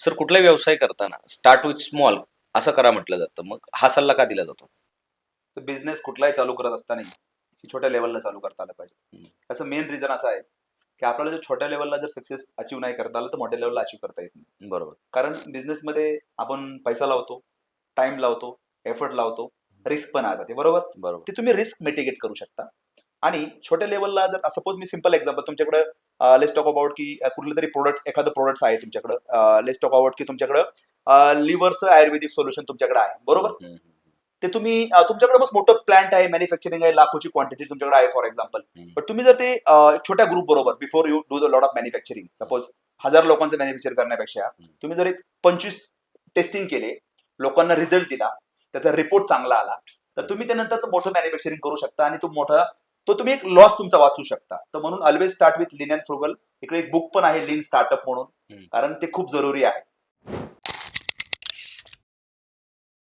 Sir कुठलाही व्यवसाय करताना स्टार्ट विथ स्मॉल असं करा म्हटलं जातं. मग हा सल्ला का दिला जातो? तर बिझनेस कुठलाही चालू करत असताना ही छोट्या लेवलला चालू करता आलं पाहिजे. त्याचं मेन रिझन असं आहे की आपल्याला जर छोट्या लेवलला जर सक्सेस अचीव्ह नाही करता आलं तर मोठ्या लेवलला अचीव्ह करता येत नाही. बरोबर. कारण बिझनेसमध्ये आपण पैसा लावतो टाइम लावतो एफर्ट लावतो रिस्क पण आहे ते बरोबर? बरोबर. ते तुम्ही रिस्क मिटिगेट करू शकता. आणि छोट्या लेवलला जर सपोज मी सिंपल एक्झाम्पल तुमच्याकडे लेस टॉक अबाउट की कुठलं तरी प्रोडक्ट एखादं प्रोडक्ट आहे तुमच्याकडं लेस टॉक अबाउट की तुमच्याकडं लिव्हरचं आयुर्वेदिक सोल्युशन तुमच्याकडे आहे. बरोबर? ते तुम्ही तुमच्याकडे बस मोठं प्लांट आहे मॅन्युफॅक्चरिंग आहे लाखोची क्वांटिटी तुमच्याकडे आहे फॉर एक्झाम्पल. पण तुम्ही जर ते छोट्या ग्रुप बरोबर before you do the lot of manufacturing suppose हजार लोकांचं मॅन्युफॅक्चर करण्यापेक्षा तुम्ही जर एक पंचवीस टेस्टिंग केले लोकांना रिझल्ट दिला त्याचा रिपोर्ट चांगला आला तर तुम्ही त्यानंतरच मोठं मॅन्युफॅक्चरिंग करू शकता आणि तो मोठा तो तुम्ही एक लॉस तुमचा वाचू शकता. तर म्हणून always start with lean and frugal इकडे एक बुक पण आहे लिन स्टार्टअप म्हणून. कारण ते खूप जरुरी आहे.